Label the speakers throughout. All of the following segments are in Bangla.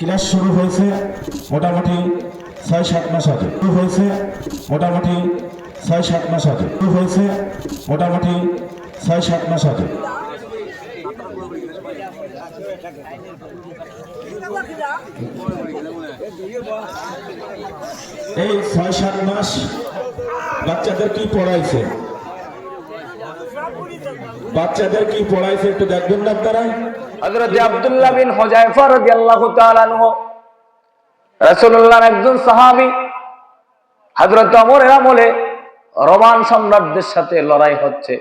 Speaker 1: ক্লাস শুরু হয়েছে মোটামুটি ছয়, সাত মাস আগে। শুরু হয়েছে মোটামুটি ছয়, সাত মাস আগে। শুরু হয়েছে মোটামুটি ছয়, সাত মাস আগে। এই ছয়, সাত মাস বাচ্চাদের কি পড়াইছে? বাচ্চাদের কি পড়াইছে একটু দেখবেন না আপনারা?
Speaker 2: হযরত আব্দুল্লাহ বিন হুযায়ফা রাদিয়াল্লাহু তাআলা আনহু, রাসূলুল্লাহর একজন সাহাবী হযরত ওমরের আমলে রোমান সম্রাটদের সাথে লড়াই হচ্ছে,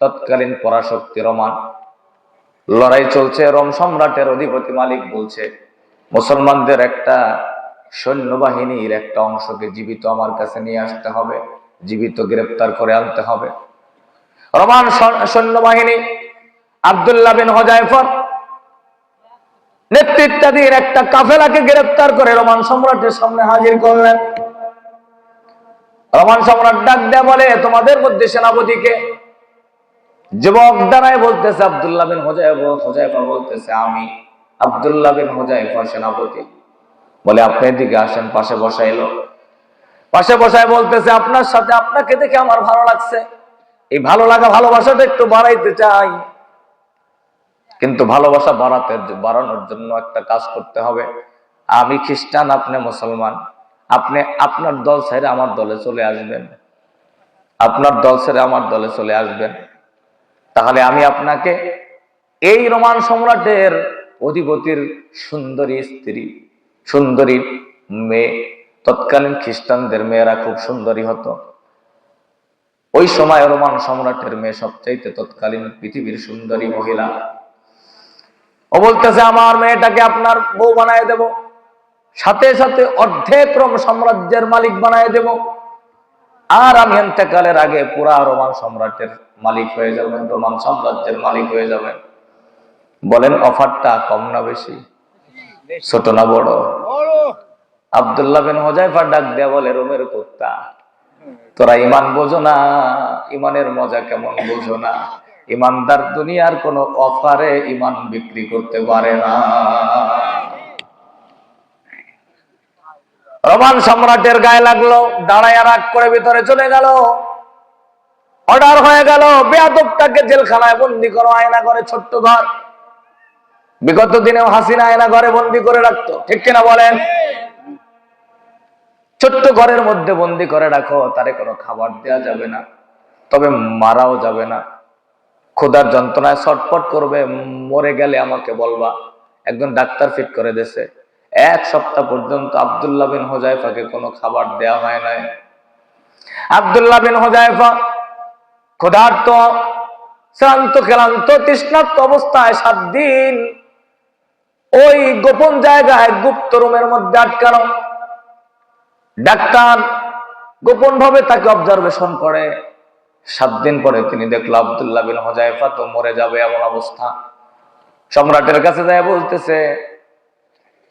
Speaker 2: তৎকালীন পরাশক্তি রোমান। লড়াই চলছে, রোম সম্রাটের অধিপতি মালিক বলছে, মুসলমানদের একটা সৈন্যবাহিনীর একটা অংশকে জীবিত আমার কাছে নিয়ে আসতে হবে, জীবিত গ্রেপ্তার করে আনতে হবে। রোমান সৈন্যবাহিনী আব্দুল্লাহ বিন হজাইফর নেতৃত্বাধীন একটা কাফেলাকে গ্রেপ্তার করে রোমান সম্রাটের সামনে হাজির করলেন। রোমান সম্রাট ডাক দেয়া বলে, তোমাদের মধ্যে সেনাপতিকে? যুবক দাঁড়ায় বলতেছে, আব্দুল্লাহ বিন হোজাইফা বলতেছে, আমি আব্দুল্লাহ বিন হোজাইফা সেনাপতি। বলে, আপনি এদিকে আসেন, পাশে বসাইলো পাশে বসায় বলতেছে, আপনার সাথে আপনাকে দেখে আমার ভালো লাগছে। এই ভালো লাগা ভালোবাসাটা একটু বাড়াইতে চাই। কিন্তু ভালোবাসা বাড়াতে বাড়ানোর জন্য একটা কাজ করতে হবে। আমি খ্রিস্টান, আপনি মুসলমান। আপনি আপনার দল ছেড়ে আমার দলে চলে আসবেন। আপনার দল ছেড়ে আমার দলে চলে আসবেন। তাহলে আমি আপনাকে এই রোমান সম্রাটের অধিপতির সুন্দরী স্ত্রী, সুন্দরী মেয়ে, তৎকালীন খ্রিস্টানদের মেয়েরা খুব সুন্দরী হতো। ওই সময় রোমান সম্রাটের মেয়ে সবচাইতে তৎকালীন পৃথিবীর সুন্দরী মহিলা। ও বলতেছে, আমার মেয়েটাকে আপনার বউ বানায় দেব। সাথে সাথে অর্ধেক রোম সাম্রাজ্যের মালিক বানায় দেব। আর আমি এতেকালের আগে পুরা রোমান সম্রাটের মালিক হয়ে যাবেন রোমান সাম্রাজ্যের মালিক হয়ে যাবেন বলেন, অফারটা কম না বেশি? ছোট না বড়? আব্দুল্লাহ বিন হোজাইফা ডাক দেয়া বলে, রোমের কুত্তা, তোরা ইমান বোঝো না, ইমানের মজা কেমন বোঝো না? ইমানদার দুনিয়ার কোন অফারে ইমান বিক্রি করতে পারে না। রোমান সম্রাটের গায়ে লাগল, দাঁড়ায় রাগ করে ভিতরে চলে গেল। অর্ডার হয়ে গেল, বেয়াদবটাকে জেলখানায় বন্দি করো, আয়না করে ছোট্ট ঘর। বিগত দিনেও হাসিনা আয়না ঘরে বন্দি করে রাখতো, ঠিক কিনা বলেন? ছোট্ট ঘরের মধ্যে বন্দি করে রাখো, তারে কোনো খাবার দেওয়া যাবে না, তবে মারাও যাবে না। ক্ষুধার যন্ত্রণায় ছটপট করবে, মরে গেলে আমাকে বলবা। একজন ডাক্তার ফিট করে দেছে এক সপ্তাহ পর্যন্ত আব্দুল্লাহ বিন হোজাইফাকে কোনো খাবার দেয়া হয় নাই। আব্দুল্লাহ বিন হোজাইফা ক্ষুধার্ত, শ্রান্ত, ক্লান্ত, তৃষ্ণার্ত অবস্থায় সাত দিন ওই গোপন জায়গায় গুপ্ত রুমের মধ্যে আটকানো। ডাক্তার গোপন ভাবে তাকে অবজারভেশন করে। সাত দিন পরে তিনি দেখল আবদুল্লাহ বিন হজাইফা তো মরে যাবে এমন অবস্থা। সম্রাটের কাছে যায় বলতেছে,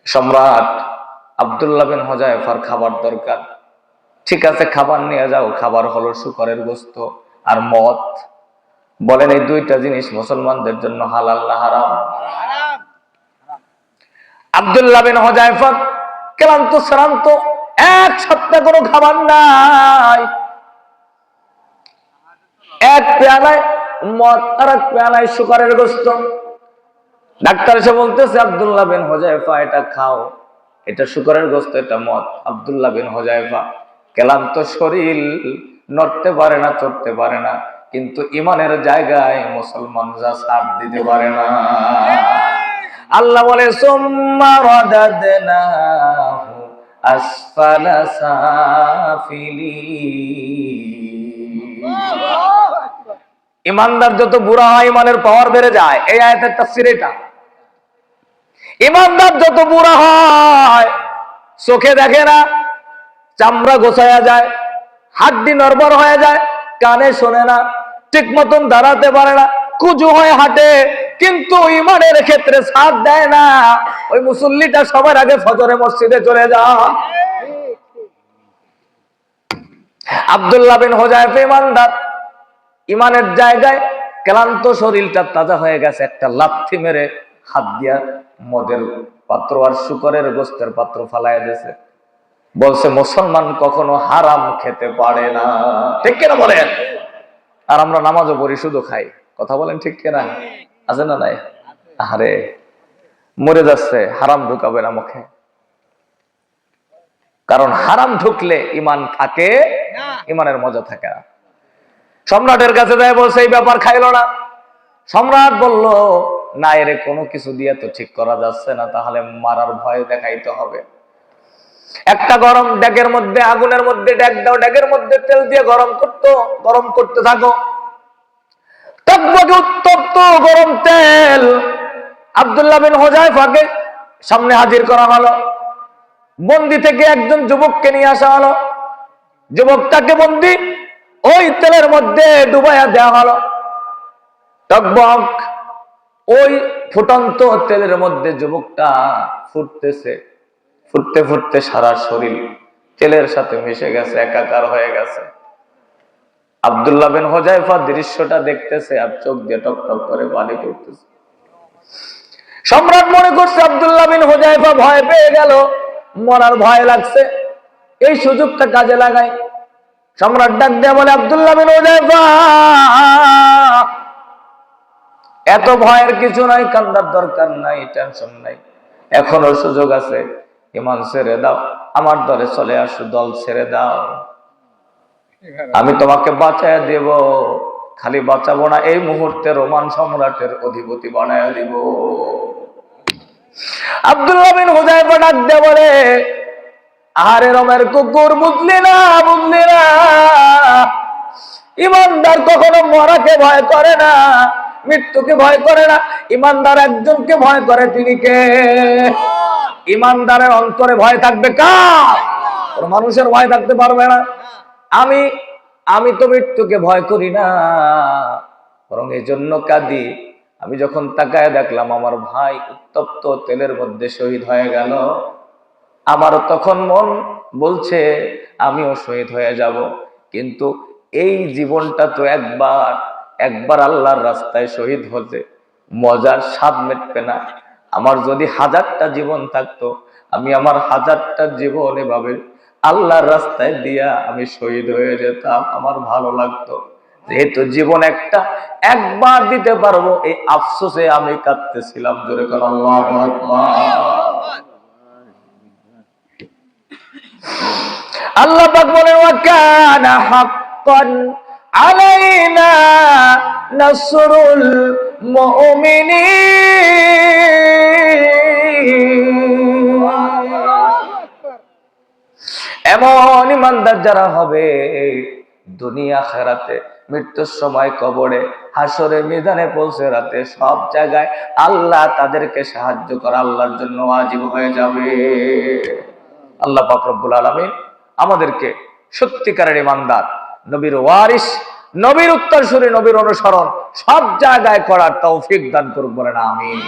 Speaker 2: সম্রাট, আবদুল্লাহ বিন হজাইফার খাবার দরকার। ঠিক আছে, খাবার নিয়ে যাও, খাবার হলো শুকরের গোস্ত আর মদ। বলেন এই দুইটা জিনিস মুসলমানদের জন্য হালাল না হারাম? আবদুল্লাহ বিন হজাইফা ক্লান্ত, শ্রান্ত, এক সপ্তাহ কোনো খাবার নাই। এক পেয়ালায়, মদ আর এক পেয়ালায় শুকারের গোস্ত। ডাক্তার এসে বলতেছে, আব্দুল্লাহ বিন হোজাইফা এটা খাও। এটা শুকরের গোস্ত, এটা মদ। আব্দুল্লাহ বিন হোজাইফা ক্লান্ত শরীর, নড়তে পারে না, চড়তে পারে না, কিন্তু ইমানের জায়গায় মুসলমান যা সাথ দিতে পারে না। আল্লাহ বলে, সোম্মা আসফালা সাফিলিন। ইমানদার যত বুড়া হয়, ইমানের পাওয়ার বেড়ে যায়। এই আয়াতের তাফসীর এটা। ইমানদার যত বুড়া হয়, চোখে দেখে না, চামড়া গোছায়া যায়, হাড্ডি নরবর হয়ে যায়, কানে শোনে না, ঠিক মতন দাঁড়াতে পারে না, কুজু হয়ে হাঁটে, কিন্তু ইমানের ক্ষেত্রে সাথ দেয় না। ওই মুসল্লিটা সবার আগে ফজরে মসজিদে চলে যা আব্দুল্লাহ বিন হোজাইফ ইমানদার। ইমানের জায়গায় ক্লান্ত শরীরটা তাজা হয়ে গেছে, একটা লাথি মেরে হাত দিয়া মদের পাত্র আর শুকরের গোস্তের পাত্র ফালাইয়া দিয়েছে। বলছে, মুসলমান কখনো হারাম খেতে পারে না। ঠিক কিনা বলেন? আর আমরা নামাজও পড়ি, শুধু খাই। কথা বলেন ঠিক কিনা? আছে না নাই? আরে মরে যাচ্ছে, হারাম ঢুকাবে না মুখে। কারণ হারাম ঢুকলে ইমান থাকে ইমানের মজা থাকে না। সম্রাটের কাছে যায় বলছে, এই ব্যাপার খাইলো না। সম্রাট বলল, না, এর কোনো কিছু দিয়ে তো ঠিক করা যাচ্ছে না, তাহলে মারার ভয় দেখাইতে হবে। একটা গরম ড্যাগের মধ্যে, আগুনের মধ্যে ড্যাগ দাও, ড্যাগের মধ্যে তেল দিয়ে গরম করতো, গরম করতে থাকো। উত্তপ্ত গরম তেল আব্দুল্লাহ বিন হোজাইফাকে সামনে হাজির করা হলো। বন্দি থেকে একজন যুবককে নিয়ে আসা হলো। যুবকটাকে বন্দি। ওই তেলের মধ্যে ডুবাইয়া দেওয়া হলো। টকবক, ওই ফুটন্ত তেলের মধ্যে যুবকটা ফুটতেছে। ফুটতে ফুটতে সারা শরীর তেলের সাথে মিশে গেছে, একাকার হয়ে গেছে। আব্দুল্লাহ বিন হোজাইফা দৃশ্যটা দেখতেছে আর চোখ দিয়ে টক টক করে পানি পড়তেছে। সম্রাট মনে করছে আব্দুল্লাহ বিন হোজাইফা ভয় পেয়ে গেল। মরার ভয় লাগছে। এই সুযোগটা কাজে লাগাই সম্রাট ডাক দেয়া বলে, আব্দুল্লাহ বিন হোজাইফা এত ভয়ের কিছু নাই কান্দার দরকার নাই টেনশন নাই। এখনও সুযোগ আছে, ইমান ছেড়ে দাও, আমার দলে চলে আসো, দল ছেড়ে দাও। আমি তোমাকে বাঁচায় দেব, খালি বাঁচাবো না, এই মুহূর্তে রোমান সম্রাটের অধিপতি বানায় দিব। আব্দুল্লাহ বিন হুজাইফা ডাক দে বলে আরে রমের কুকুর বুঝলি না বুঝলি না ইমানদার কখনো মরাকে ভয় করে না, মৃত্যুকে ভয় করে না। ইমানদার একজনকে ভয় করে, তিনি কে? ইমানদারের অন্তরে ভয় থাকবে কার? মানুষের ভয় থাকতে পারবে না। আমি আমি তো মৃত্যুকে ভয় করি না, বরং এই জন্য কাঁদি। আমি যখন তাকায় দেখলাম, আমার ভাই উত্তপ্ত তেলের মধ্যে শহীদ হয়ে গেল। আমারও তখন মন বলছে, আমিও শহীদ হয়ে যাব। কিন্তু এই জীবনটা তো একবার একবার আল্লাহর রাস্তায় শহীদ হতে মজার স্বাদ মেটবে না। আমার যদি হাজারটা জীবন থাকতো, আমি আমার হাজারটা জীবন এভাবে আল্লাহর রাস্তায় দিয়া আমি শহীদ হয়ে যেতাম। আমার ভালো লাগতো। যেহেতু জীবন একটা, একবার দিতে পারব, এই আফসোসে আমি কাঁদতেছিলাম, জোরে করে আল্লাহ পাক বলেন হাক্কান আলাইনা নাসরুল এমন ইমানদার যারা হবে, দুনিয়া খেরাতে মৃত্যুর সময় কবরে হাসরে মিজানে পৌঁছে রাতে সব জায়গায় আল্লাহ তাদেরকে সাহায্য করা আল্লাহর জন্য আজীব হয়ে যাবে। আল্লাহ পাকরবুল আলমিন আমাদেরকে সত্যিকারের ইমানদার, নবীর ওয়ারিস নবীর উত্তর সুরে নবীর অনুসরণ সব জায়গায় করার তৌফিক দান করুক না আমিন।